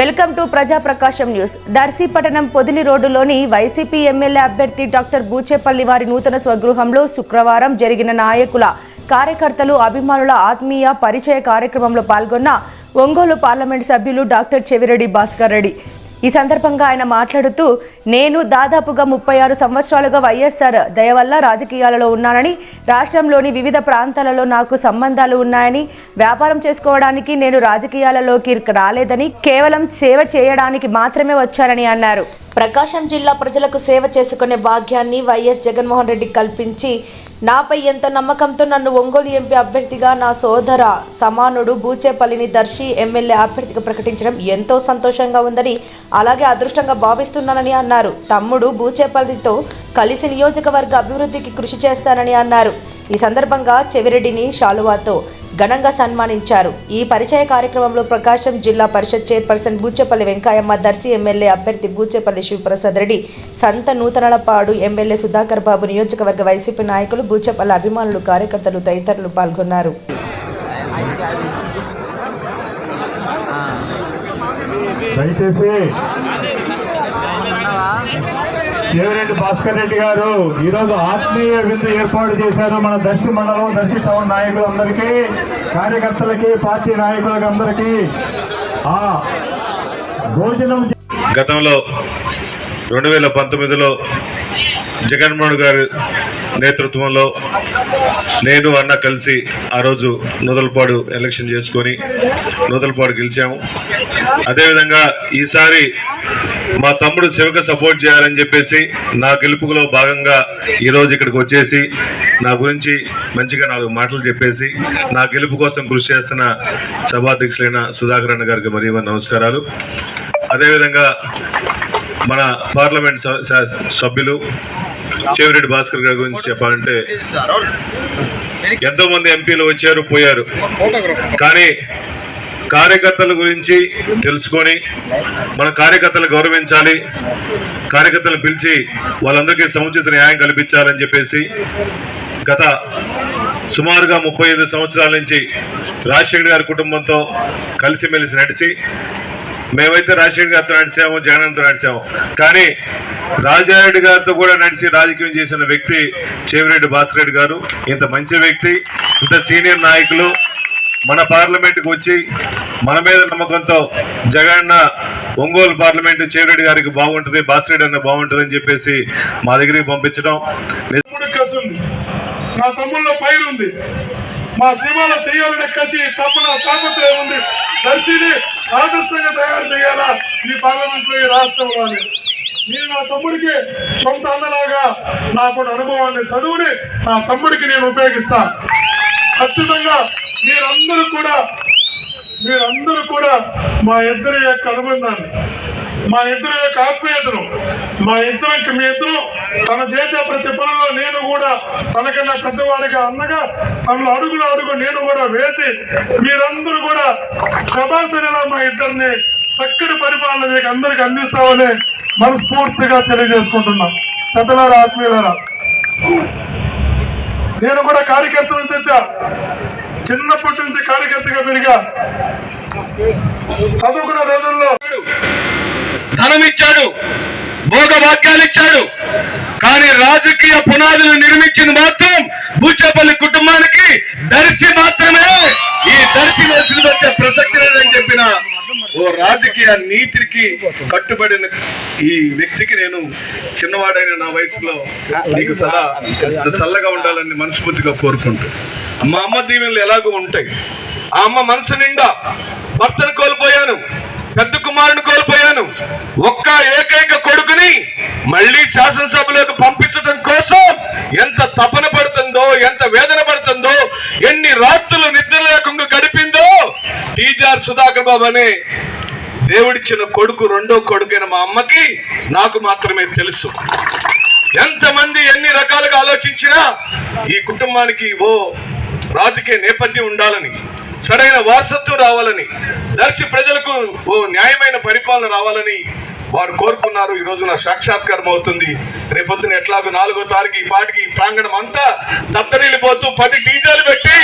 Welcome to ప్రజా ప్రకాశం news. దర్శీపట్టణం పొదిలి రోడ్డులోని వైసీపీ ఎమ్మెల్యే అభ్యర్థి డాక్టర్ బూచేపల్లి వారి నూతన స్వగృహంలో శుక్రవారం జరిగిన నాయకుల కార్యకర్తలు అభిమానుల ఆత్మీయ పరిచయ కార్యక్రమంలో పాల్గొన్న ఒంగోలు పార్లమెంట్ సభ్యులు డాక్టర్ చెవిరెడ్డి భాస్కర్ రెడ్డి. ఈ సందర్భంగా ఆయన మాట్లాడుతూ నేను దాదాపుగా ముప్పై ఆరు సంవత్సరాలుగా వైఎస్ఆర్ దయ వల్ల రాజకీయాలలో ఉన్నానని రాష్ట్రంలోని వివిధ ప్రాంతాలలో నాకు సంబంధాలు ఉన్నాయని వ్యాపారం చేసుకోవడానికి నేను రాజకీయాలలోకి రాలేదని కేవలం సేవ చేయడానికి మాత్రమే వచ్చానని అన్నారు. ప్రకాశం జిల్లా ప్రజలకు సేవ చేసుకునే భాగ్యాన్ని వైఎస్ జగన్మోహన్ రెడ్డి కల్పించి నాపై ఎంత నమ్మకంతో నన్ను ఒంగోలు ఎంపీ అభ్యర్థిగా నా సోదర సమానుడు బూచేపల్లిని దర్శి ఎమ్మెల్యే అభ్యర్థిగా ప్రకటించడం ఎంతో సంతోషంగా ఉందని అలాగే అదృష్టంగా భావిస్తున్నానని అన్నారు. తమ్ముడు బూచేపల్లితో కలిసి నియోజకవర్గ అభివృద్ధికి కృషి చేస్తానని అన్నారు. ఈ సందర్భంగా చెవిరెడ్డిని శాలువాతో ఘనంగా సన్మానించారు. ఈ పరిచయ కార్యక్రమంలో ప్రకాశం జిల్లా పరిషత్ చైర్పర్సన్ బూచేపల్లి వెంకయ్యమ్మ దర్శి ఎమ్మెల్యే అభ్యర్థి బూచేపల్లి శివప్రసాద్ రెడ్డి సంత నూతనలపాడు ఎమ్మెల్యే సుధాకర్ బాబు నియోజకవర్గ వైసీపీ నాయకులు బూచేపల్లి అభిమానులు కార్యకర్తలు తదితరులు పాల్గొన్నారు. దయచేసి దేవిరెడ్డి భాస్కర్ రెడ్డి గారు ఈరోజు ఆత్మీయ విందు ఏర్పాటు చేశారు మన దర్శి మండలం దర్శి టౌన్ నాయకులందరికీ కార్యకర్తలకి పార్టీ నాయకులకి అందరికీ ఆ భోజనం గతంలో రెండు వేల పంతొమ్మిదిలో జగన్మోహన్ గారి నేతృత్వంలో నేను అన్న కలిసి ఆ రోజు నూతలపాడు ఎలక్షన్ చేసుకొని నూతలపాడు గెలిచాము. అదేవిధంగా ఈసారి మా తమ్ముడు శివకు సపోర్ట్ చేయాలని చెప్పేసి నా గెలుపులో భాగంగా ఈరోజు ఇక్కడికి వచ్చేసి నా గురించి మంచిగా నాలుగు మాటలు చెప్పేసి నా గెలుపు కోసం కృషి చేస్తున్న సభాధ్యక్షులైన సుధాకర్ అన్న గారికి మరియు నమస్కారాలు. అదేవిధంగా మన పార్లమెంట్ స- సభ్యులు చెవిరెడ్డి భాస్కర్ గారి గురించి చెప్పాలంటే ఎంతో మంది ఎంపీలు వచ్చారు పోయారు. కానీ కార్యకర్తల గురించి తెలుసుకొని మన కార్యకర్తలు గౌరవించాలి కార్యకర్తలు పిలిచి వాళ్ళందరికీ సముచిత న్యాయం కల్పించాలని చెప్పేసి గత సుమారుగా ముప్పై ఐదు సంవత్సరాల నుంచి రాజశేఖర్ గారి కుటుంబంతో కలిసిమెలిసి నడిచి మేమైతే రాజశేఖర్ గారితో నడిచాము జగన్తో నడిచాము. కానీ రాజారెడ్డి గారితో కూడా నడిచి రాజకీయం చేసిన వ్యక్తి చెవిరెడ్డి భాస్కర్ రెడ్డి గారు. ఇంత మంచి వ్యక్తి ఇంత సీనియర్ నాయకులు మన పార్లమెంట్కి వచ్చి మన మీద నమ్మకంతో జగన్న ఒంగోలు పార్లమెంటు చెవిరెడ్డి గారికి బాగుంటుంది భాస్కర్ అన్న బాగుంటుంది అని చెప్పేసి మా దగ్గరికి పంపించడం. నా తమ్ముళ్ళ పైరు ఉంది మా సినిమాలో చేయాలని కసి తప్పున తాపత్రయం ఉంది. దర్శిని ఆదర్శంగా తయారు చేయాలా? ఈ పార్లమెంట్లో ఈ రాష్ట్రంలో నేను నా తమ్ముడికి సొంత అన్నలాగా నాకు అనుభవాన్ని చదువుని నా తమ్ముడికి నేను ఉపయోగిస్తా. ఖచ్చితంగా మీరందరూ కూడా మీరందరూ కూడా మా ఇద్దరి యొక్క అనుబంధాన్ని మా ఇద్దరి యొక్క ఆత్మీయతను మా ఇద్దరికి మీ ఇద్దరు తన చేసే ప్రతి పనిలో నేను కూడా తనకన్నా పెద్దవాడిగా అన్నగా తనలో అడుగులు అడుగు నేను కూడా వేసి మీరందరూ కూడా శబాసనలా మా ఇద్దరిని చక్కటి పరిపాలన మీకు అందరికి అందిస్తామని మనస్ఫూర్తిగా తెలియజేసుకుంటున్నాం. పెద్దలారా ఆత్మీయులారా నేను కూడా కార్యకర్త నుంచి వచ్చా. చిన్నప్పటి నుంచి కార్యకర్తగా పెరిగా. చదువుకున్న రోజుల్లో ధనం ఇచ్చాడు భోగ భాగ్యాలు ఇచ్చాడు కానీ రాజకీయ పునాదులు నిర్మించింది మాత్రం బూచేపల్లి కుటుంబానికి దర్శి మాత్రమే. ఈ దర్శి దర్శి వచ్చే ప్రసక్తి లేదని చెప్పిన ఓ రాజకీయ నీతికి కట్టుబడిన ఈ వ్యక్తికి నేను చిన్నవాడైన నా వయసులో నీకు సదా చల్లగా ఉండాలని మనస్ఫూర్తిగా కోరుకుంటూ. మా అమ్మ దీవెనలు ఎలాగో ఉంటాయి. ఆ అమ్మ మనసు నిండా భర్తను కోల్పోయాను. పెద్ద కుమారుని కోల్పోయాను. ఒక్క ఏకైక కొడుకుని మళ్ళీ శాసనసభలోకి పంపించడం కోసం ఎంత తపన పడుతుందో ఎంత వేదన పడుతుందో ఎన్ని రాత్రులు నిద్ర లేకుండా గడిపిందో టీజార్ సుధాకర్ బాబు అనే దేవుడిచ్చిన కొడుకు రెండో కొడుకైన మా అమ్మకి నాకు మాత్రమే తెలుసు. ఎంతమంది ఎన్ని రకాలుగా ఆలోచించినా ఈ కుటుంబానికి ఓ రాజకీయ నేపథ్యం ఉండాలని సరైన వారసత్వం రావాలని దర్శి ప్రజలకు ఓ న్యాయమైన పరిపాలన రావాలని వారు కోరుకున్నారు. ఈ రోజున సాక్షాత్కారం అవుతుంది. రేపొద్దున ఎట్లాగో నాలుగో తారీఖు ఈ పాటికి ప్రాంగణం అంతా దత్తరిల్లిపోతూ పది డీజేలు పెట్టి